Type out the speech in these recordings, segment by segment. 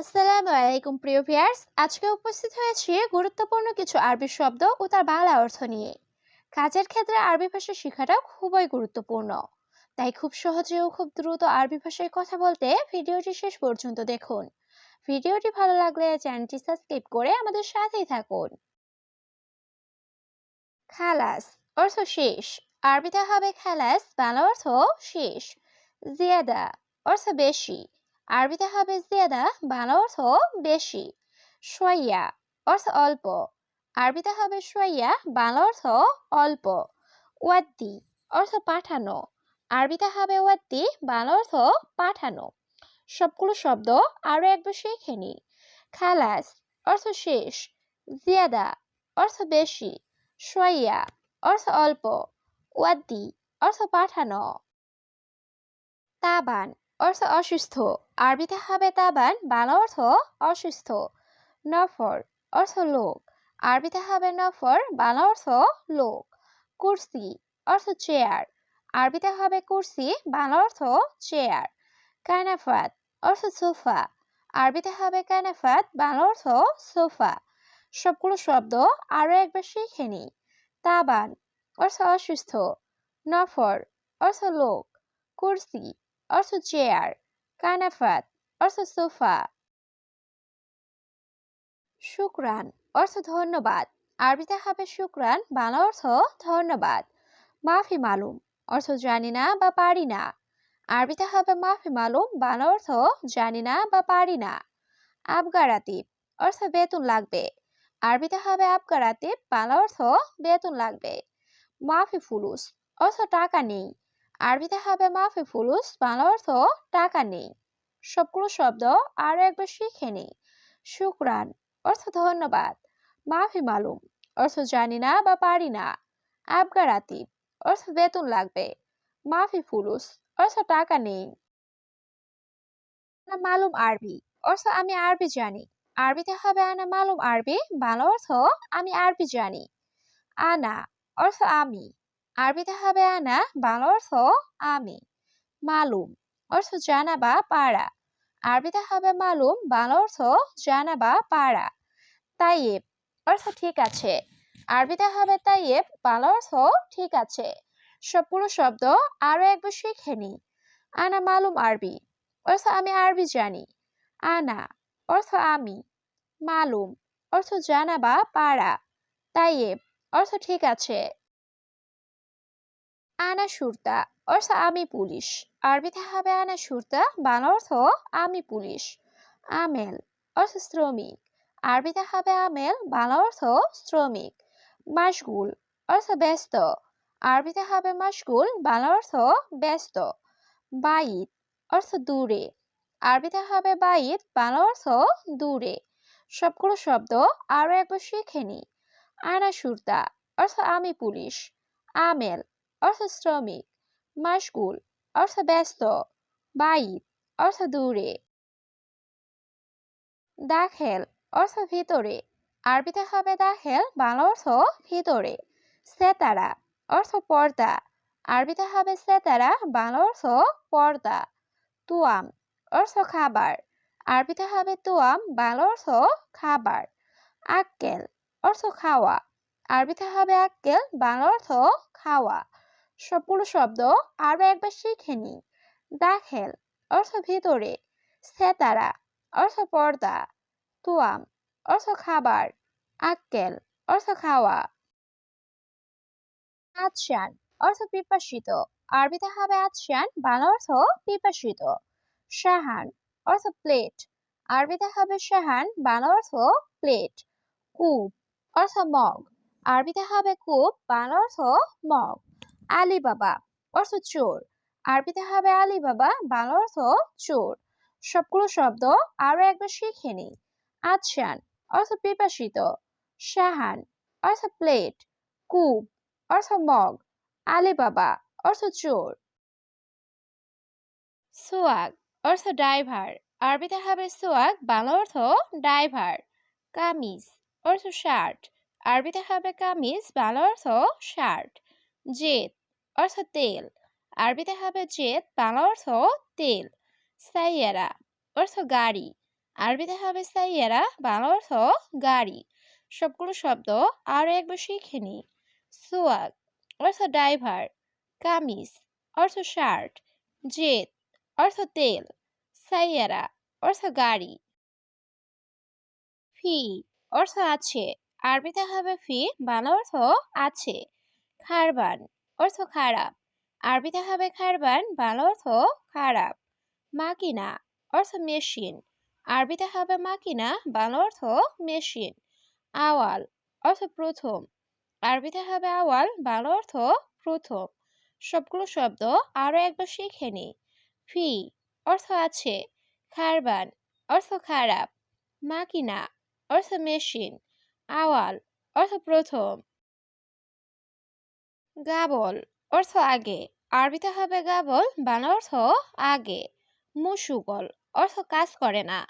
আসসালামু আলাইকুম, প্রিয় ভিউয়ার্স। আজকে উপস্থিত হয়েছি গুরুত্বপূর্ণ কিছু আরবি শব্দ ও তার বাংলা অর্থ নিয়ে। কাজের ক্ষেত্রে আরবি ভাষা শেখাটা খুবই গুরুত্বপূর্ণ। তাই খুব সহজে ও খুব দ্রুত আরবি ভাষায় কথা বলতে ভিডিওটি শেষ পর্যন্ত দেখুন। ভিডিওটি ভালো লাগলে চ্যানেলটি সাবস্ক্রাইব করে আমাদের সাথেই থাকুন। খালাস অর্থ শেষ। আরবিতে হবে খালাস, বাংলা অর্থ শেষ। জিয়াদা অর্থ বেশি। আরবিতে হবে জিয়াদা, বাংলা অর্থ বেশি। সোয়াইয়া, অর্থ অল্প। আরবিতে হবে সোয়াইয়া, বাংলা অর্থ অল্প। ওয়াদ্দি, অর্থ পাঠানো। আরবিতে হবে ওয়াদ্দি, বাংলা অর্থ পাঠানো। সবগুলো শব্দ আরও একবার শিখে নি। খালাস, অর্থ শেষ। জিয়াদা, অর্থ বেশি। সোয়াইয়া, অর্থ অল্প। ওয়াদ্দি, অর্থ পাঠানো। তাবান অর্থ অসুস্থ। আরবিতে হবে তাবান বাংলা অর্থ অসুস্থ। নফর অর্থ লোক। আরবিতে হবে নফর বাংলা অর্থ লোক। কুরসি অর্থ চেয়ার। আরবিতে হবে কুরসি বাংলা অর্থ চেয়ার। কানাফাত অর্থ সোফা। আরবিতে হবে কানাফাত বাংলা অর্থ সোফা। সবগুলো শব্দ আরও একবার শিখে নি। তাবান অর্থ অসুস্থ। নফর অর্থ লোক। কুরসি অর্থ চেয়ার কানাফাত, অর্থ সোফা শুক্রান, অর্থ ধন্যবাদ। আরবিতে হবে শুক্রান, বাংলা অর্থ ধন্যবাদ। মাফি মালুম, অর্থ জানি না বা পারি না। আরবিতে হবে মাফি মালুম, বাংলা অর্থ জানি না বা পারি না। আবগারাতিব অর্থ বেতন লাগবে। আরবিতে হবে আবগারাতিব বাংলা অর্থ বেতন লাগবে। মাফি ফুলুস, অর্থ টাকা নেই। আরবিতে হবে মাফি ফুলুস বাংলা অর্থ টাকা নেই। সবগুলো শব্দ আরও একবার শিখে নেই। শুক্রান অর্থ ধন্যবাদ। মাফি মালুম, অর্থ জানি না বা পারি না। আবগারাতিব অর্থ বেতন লাগবে। মাফি ফুলুস অর্থ টাকা নেই। মালুম আরবি, অর্থ আমি আরবি জানি। আরবিতে হবে আনা মালুম আরবি, বাংলা অর্থ আমি আরবি জানি। আনা, অর্থ আমি। আরবিতে হবে আনা, বাংলা অর্থ আমি। মালুম, অর্থ জানা বা পারা। আরবিতে হবে মালুম, বাংলা অর্থ জানা বা পারা। তাইয়েব, অর্থ ঠিক আছে। আরবিতে হবে তাইয়েব, বাংলা অর্থ ঠিক আছে। সবগুলো শব্দ আরও একবার শিখে নি। আনা মালুম আরবি, অর্থ আমি আরবি জানি। আনা, অর্থ আমি। মালুম, অর্থ জানা বা পারা। তাইয়েব, অর্থ ঠিক আছে। আনা সুরতা, অর্থ আমি পুলিশ। আরবিতে হবে আনা সুরতা, বাংলা অর্থ আমি পুলিশ। আমেল, অর্থ শ্রমিক। আরবিতে হবে আমেল, বাংলা অর্থ শ্রমিক। মাসগুল অর্থ ব্যস্ত। আরবিতে হবে মাসগুল বাংলা অর্থ ব্যস্ত। বাইত, অর্থ দূরে। আরবিতে হবে বাইত, বাংলা অর্থ দূরে। সবগুলো শব্দ আরও একবার শিখে নি আনা সুরতা, অর্থ আমি পুলিশ। আমেল অর্থ শ্রমিক মাসগুল অর্থ ব্যস্ত বাইত অর্থ দূরে দাখেল অর্থ ভিতরে আরবিতে হবে দাখেল, বাংলা অর্থ ভিতরে। সেতারা অর্থ পর্দা আরবিতে হবে সেতারা বাংলা অর্থ পর্দা। তুয়াম অর্থ খাবার আরবিতে হবে তুয়াম, বাংলা অর্থ খাবার। আক্কেল, অর্থ খাওয়া। আরবিতে হবে আক্কেল, বাংলা অর্থ খাওয়া। সবগুলো শব্দ আরও একবার শিখে নি দাখেল, অর্থ ভিতরে। সেতারা, অর্থ পর্দা। তুয়াম, অর্থ খাবার। আক্কেল, অর্থ খাওয়া। আতশান, অর্থ পিপাসিত। আরবিতে হবে আতশান, বাংলা অর্থ পিপাসিত। শাহান, অর্থ প্লেট। আরবিতে হবে শাহান, বাংলা অর্থ প্লেট। কূপ, অর্থ মগ। আরবিতে হবে কূপ, বাংলা অর্থ মগ। আলী বাবা অর্থ চোর। আরবিতে হবে আলী বাবা বাংলা অর্থ চোর। সবগুলো শব্দ আরও একবার শিখে নিই। আচ্ছান অর্থ পিপাসিত। শাহান অর্থ প্লেট। কূপ অর্থ মগ। আলী বাবা অর্থ চোর। সোয়াগ অর্থ ড্রাইভার। আরবিতে হবে সোয়াগ, বাংলা অর্থ ড্রাইভার। কামিজ অর্থ শার্ট। আরবিতে হবে কামিজ, বাংলা অর্থ শার্ট। জেদ অর্থ তেল। আরবিতে হবে জেদ, বাংলা অর্থ তেল। সাইয়ারা, অর্থ গাড়ি। আরবিতে হবে সাইয়ারা, বাংলা অর্থ গাড়ি। সবগুলো শব্দ আরও একবার শিখে নি সোয়াগ, অর্থ ড্রাইভার। কামিজ, অর্থ শার্ট। জেদ, অর্থ তেল। সাইয়ারা, অর্থ গাড়ি। ফি, অর্থ আছে। আরবিতে হবে ফি, বাংলা অর্থ আছে। খারবান অর্থ খারাপ। আরবিতে হবে খারবান, বাংলা অর্থ খারাপ। মাকিনা, অর্থ মেশিন। আরবিতে হবে মাকিনা, বাংলা অর্থ মেশিন। আওয়াল, অর্থ প্রথম। আরবিতে হবে আওয়াল, বাংলা অর্থ প্রথম। সবগুলো শব্দ আরও একবার শিখে নি ফি, অর্থ আছে। খারবান, অর্থ খারাপ। মাকিনা, অর্থ মেশিন। আওয়াল, অর্থ প্রথম। গাবল অর্থ আগে। আরবিতে হবে গাবল, বাংলা অর্থ আগে। মুসুগল অর্থ কাজ করে না।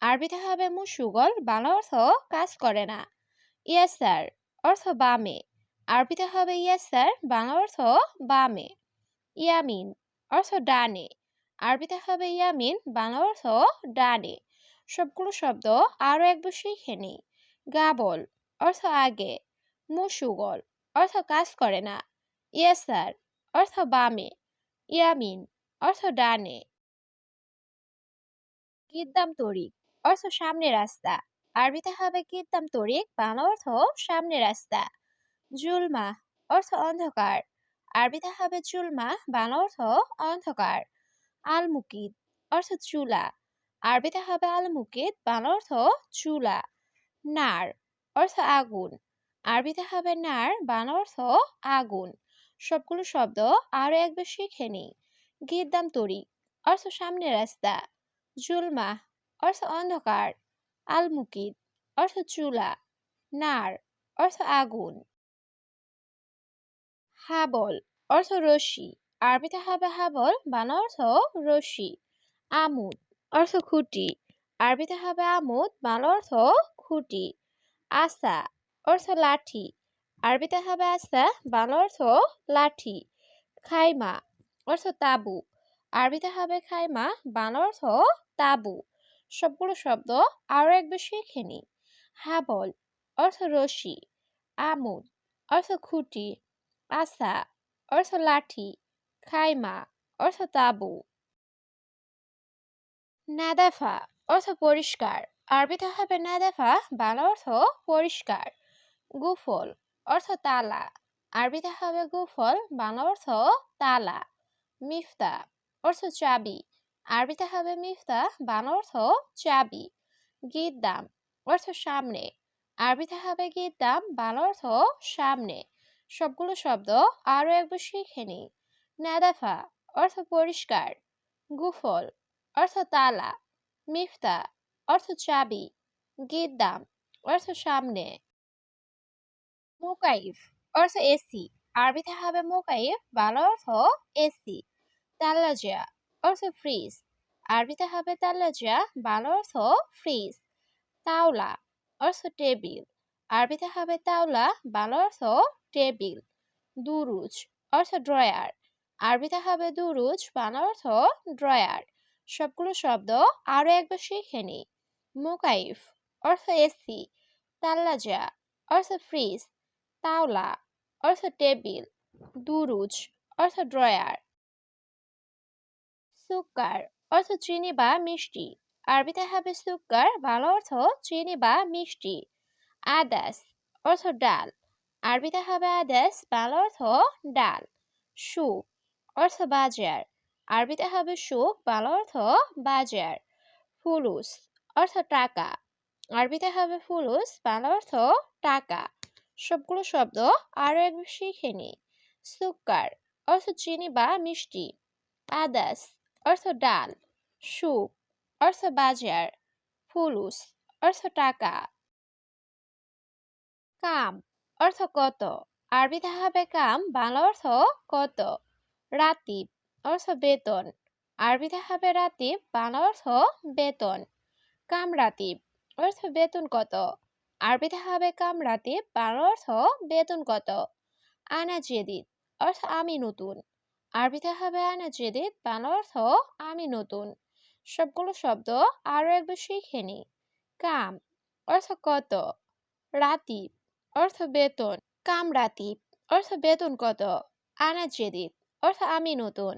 আরবিতে হবে মুসুগল, বাংলা অর্থ কাজ করে না। ইয়াসার অর্থ বামে। আরবিতে হবে ইয়াসার, বাংলা অর্থ বামে। ইয়ামিন অর্থ ডানে। আরবিতে হবে ইয়ামিন, বাংলা অর্থ ডানে। সবগুলো শব্দ আরও একবার শিখে নিই। গাবল অর্থ আগে। মুসুগল অর্থ কাজ করে না। ইয়াসার অর্থ বামে ইয়ামিন অর্থ ডানে কিদ্দাম তরিক অর্থ সামনে রাস্তা আরবিতে হবে কিদ্দাম তরিক বাংলা অর্থ সামনে রাস্তা জুলমা অর্থ অন্ধকার আরবিতে হবে জুলমা বাংলা অর্থ অন্ধকার আলমুকিদ অর্থ চুলা আরবিতে হবে আলমুকিদ বাংলা অর্থ চুলা নার অর্থ আগুন আরবিতে হবে নার বাংলা অর্থ আগুন সবগুলো শব্দ আরও একবার শিখে নিই। গিদ্দাম তরি, অর্থ সামনে রাস্তা জুলমা অর্থ অন্ধকার আলমুকিদ অর্থ চুলা, নার, অর্থ আগুন। হাবল, অর্থ রশি, আরবিতে হবে হাবল বাংলা অর্থ রশি। আমুদ, অর্থ খুঁটি, আরবিতে হবে আমুদ বাংলা অর্থ খুঁটি। আসা অর্থ লাঠি আরবিতে হবে আসা বাংলা অর্থ লাঠি, খাইমা, অর্থ তাবু। আরবিতে হবে খাইমা বাংলা অর্থ তাবু। সবগুলো শব্দ আরও একবার শিখে নি হাবল, অর্থ রশি। আমুদ, অর্থ খুঁটি। আসা অর্থ লাঠি। খাইমা, অর্থ তাবু। নাদাফা, অর্থ পরিষ্কার। আরবিতে হবে নাদাফা বাংলা অর্থ পরিষ্কার। গুফল অর্থ তালা। আরবিতে হবে গুফল বাংলা অর্থ তালা। মিফতা অর্থ চাবি। আরবিতে হবে মিফতা বাংলা অর্থ চাবি। গিদ্দাম অর্থ সামনে। আরবিতে হবে গিদ্দাম বাংলা অর্থ সামনে। সবগুলো শব্দ আরও একবার শিখে নি নাদাফা অর্থ পরিষ্কার। গুফল অর্থ তালা। মিফতা অর্থ চাবি। গিদ্দাম অর্থ সামনে। মোকাইফ অর্থ এসি। আরবিতে হবে মোকাইফ বাংলা অর্থ এসি। তাল্লাজিয়া অর্থ ফ্রিজ। আরবিতে হবে তাল্লাজিয়া বাংলা অর্থ ফ্রিজ। তাওলা, অর্থ টেবিল। আরবিতে হবে তাওলা, বাংলা অর্থ টেবিল। দুরুজ, অর্থ ড্রয়ার। আরবিতে হবে দুরুজ, বাংলা অর্থ ড্রয়ার। সবগুলো শব্দ আরও একবার শিখে নি। মোকাইফ অর্থ এসি। তাল্লাজা অর্থ ফ্রিজ। তাওলা অর্থ টেবিল, দুরুজ অর্থ ড্রয়ার। সুকার অর্থ চিনি বা মিষ্টি। আরবিতে হবে সুকার ভালো অর্থ চিনি বা মিষ্টি। আদাস, অর্থ ডাল। আরবিতে হবে আদাস, ভালো অর্থ ডাল। সুপ, অর্থ বাজার। আরবিতে হবে সুখ বাংলা অর্থ বাজার। ফুলুস, অর্থ টাকা। আরবিতে হবে ফুলুস বাংলা অর্থ টাকা। সবগুলো শব্দ আরও একবার শিখে নি সুকার অর্থ চিনি বা মিষ্টি। আদাস অর্থ ডাল। সুপ অর্থ বাজার। ফুলুস অর্থ টাকা। কাম অর্থ কত। আরবিতে হবে কাম, বাংলা অর্থ কত। রাতিব অর্থ বেতন। আরবিতে হবে রাতিব, বাংলা অর্থ বেতন। কাম রাতিব অর্থ বেতন কত। আরবিতে হবে কামরাতিব বাংলা অর্থ বেতন কত আনা জেদিদ অর্থ আমি নতুন। আরবিতে হবে আনা জেদিদ বাংলা অর্থ আমি নতুন। সবগুলো শব্দ আরও একবার শিখে নি। কাম, অর্থ কত? রাতিব অর্থ বেতন। কাম রাতিব অর্থ বেতন কত আনা জেদিদ অর্থ আমি নতুন।